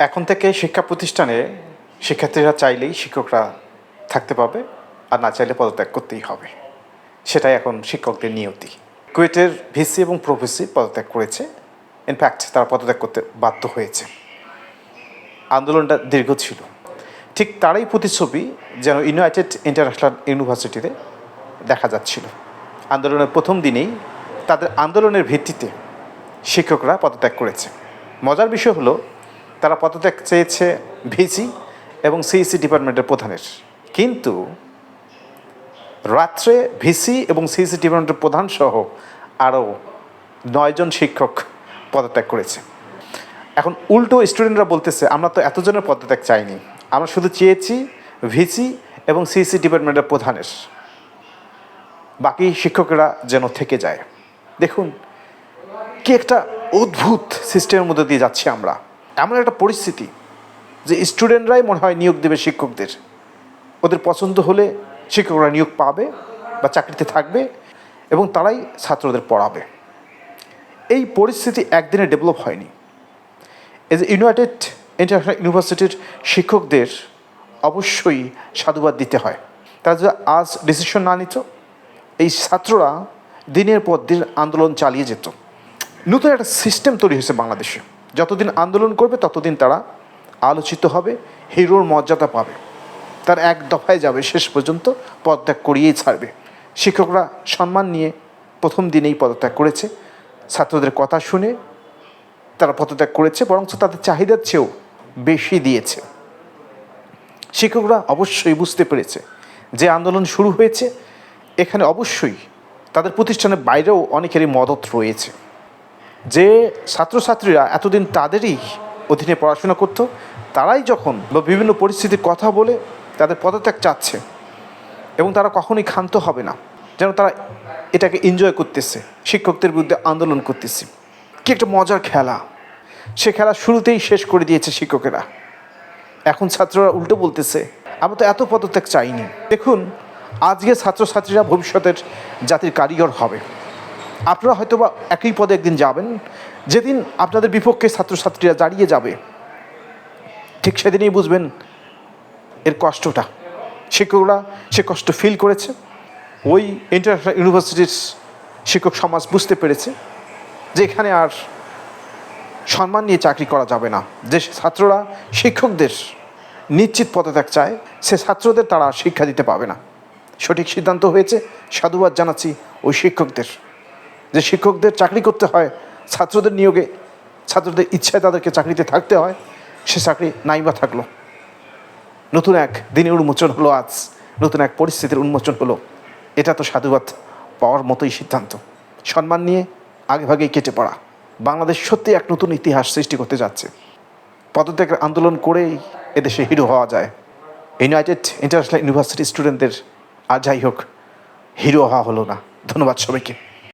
এখন থেকে শিক্ষা প্রতিষ্ঠানে শিক্ষার্থীরা চাইলেই শিক্ষকরা থাকতে পাবে আর না চাইলে পদত্যাগ করতেই হবে। সেটাই এখন শিক্ষকদের নিয়তি। কুয়েটের ভিসি এবং প্রফেসি পদত্যাগ করেছে। ইনফ্যাক্ট তারা পদত্যাগ করতে বাধ্য হয়েছে। আন্দোলনটা দীর্ঘ ছিল। ঠিক তারই প্রতিচ্ছবি যেন ইউনাইটেড ইন্টারন্যাশনাল ইউনিভার্সিটিতে দেখা যাচ্ছিল। আন্দোলনের প্রথম দিনেই তাদের আন্দোলনের ভিত্তিতে শিক্ষকরা পদত্যাগ করেছে। মজার বিষয় হলো তারা পদত্যাগ চেয়েছে ভিসি এবং সিইসি ডিপার্টমেন্টের প্রধানের। কিন্তু রাত্রে ভিসি এবং সিইসি ডিপার্টমেন্টের প্রধান সহ আরও নয়জন শিক্ষক পদত্যাগ করেছে। এখন উল্টো স্টুডেন্টরা বলতেছে, আমরা তো এতজনের পদত্যাগ চাইনি। আমরা শুধু চেয়েছি ভিসি এবং সিইসি ডিপার্টমেন্টের প্রধানের। বাকি শিক্ষকেরা যেন থেকে যায়। দেখুন, কি একটা অদ্ভুত সিস্টেমের মধ্যে দিয়ে যাচ্ছি আমরা। এমন একটা পরিস্থিতি যে স্টুডেন্টরাই মনে হয় নিয়োগ দেবে শিক্ষকদের। ওদের পছন্দ হলে শিক্ষকরা নিয়োগ পাবে বা চাকরিতে থাকবে এবং তারাই ছাত্রদের পড়াবে। এই পরিস্থিতি একদিনে ডেভেলপ হয়নি। এই যে ইউনাইটেড ইন্টারন্যাশনাল ইউনিভার্সিটির শিক্ষকদের অবশ্যই সাধুবাদ দিতে হয়। তারা যদি আজ ডিসিশন না নিত, এই ছাত্ররা দিনের পর দিন আন্দোলন চালিয়ে যেত। নতুন একটা সিস্টেম তৈরি হয়েছে বাংলাদেশে। যতদিন আন্দোলন করবে, ততদিন তারা আলোচিত হবে, হিরোর মর্যাদা পাবে। তার এক দফায় যাবে, শেষ পর্যন্ত পদত্যাগ করিয়েই ছাড়বে। শিক্ষকরা সম্মান নিয়ে প্রথম দিনেই পদত্যাগ করেছে। ছাত্রদের কথা শুনে তারা পদত্যাগ করেছে, বরঞ্চ তাদের চাহিদার চেয়েও বেশি দিয়েছে। শিক্ষকরা অবশ্যই বুঝতে পেরেছে যে আন্দোলন শুরু হয়েছে। এখানে অবশ্যই তাদের প্রতিষ্ঠানের বাইরেও অনেকেরই মদত রয়েছে। যে ছাত্রছাত্রীরা এতদিন তাদেরই অধীনে পড়াশোনা করত, তারাই যখন বা বিভিন্ন পরিস্থিতির কথা বলে তাদের পদত্যাগ চাচ্ছে এবং তারা কখনোই ক্ষান্ত হবে না, যেন তারা এটাকে এনজয় করতেছে, শিক্ষকদের বিরুদ্ধে আন্দোলন করতেছে। কি একটা মজার খেলা। সে খেলা শুরুতেই শেষ করে দিয়েছে শিক্ষকেরা। এখন ছাত্ররা উল্টো বলতেছে, আমরা তো এত পদত্যাগ চাইনি। দেখুন, আজকে ছাত্রছাত্রীরা ভবিষ্যতের জাতির কারিগর হবে। আপনারা হয়তো বা একই পদে একদিন যাবেন। যেদিন আপনাদের বিপক্ষে ছাত্রছাত্রীরা দাঁড়িয়ে যাবে, ঠিক সেদিনই বুঝবেন এর কষ্টটা। শিক্ষকরা সে কষ্ট ফিল করেছে। ওই ইন্টারন্যাশনাল ইউনিভার্সিটির শিক্ষক সমাজ বুঝতে পেরেছে যে এখানে আর সম্মান নিয়ে চাকরি করা যাবে না। যে ছাত্ররা শিক্ষকদের নিশ্চিত পদত্যাগ চায়, সে ছাত্রদের তারা শিক্ষা দিতে পাবে না। সঠিক সিদ্ধান্ত হয়েছে। সাধুবাদ জানাচ্ছি ওই শিক্ষকদের। যে শিক্ষকদের চাকরি করতে হয়, ছাত্রদের নিয়োগে, ছাত্রদের ইচ্ছায় তাদেরকে চাকরিতে থাকতে হয়, সে চাকরি নাই বা থাকল। নতুন এক দিনের উন্মোচন হলো আজ, নতুন এক পরিস্থিতির উন্মোচন হলো। এটা তো সাধুবাদ পাওয়ার মতোই সিদ্ধান্ত। সম্মান নিয়ে আগে ভাগেই কেটে পড়া। বাংলাদেশ সত্যি এক নতুন ইতিহাস সৃষ্টি করতে যাচ্ছে। পদত্যাগের আন্দোলন করেই এদেশে হিরো হওয়া যায়। ইউনাইটেড ইন্টারন্যাশনাল ইউনিভার্সিটি স্টুডেন্টদের আর যাই হোক, হিরো হওয়া হলো না। ধন্যবাদ সবাইকে।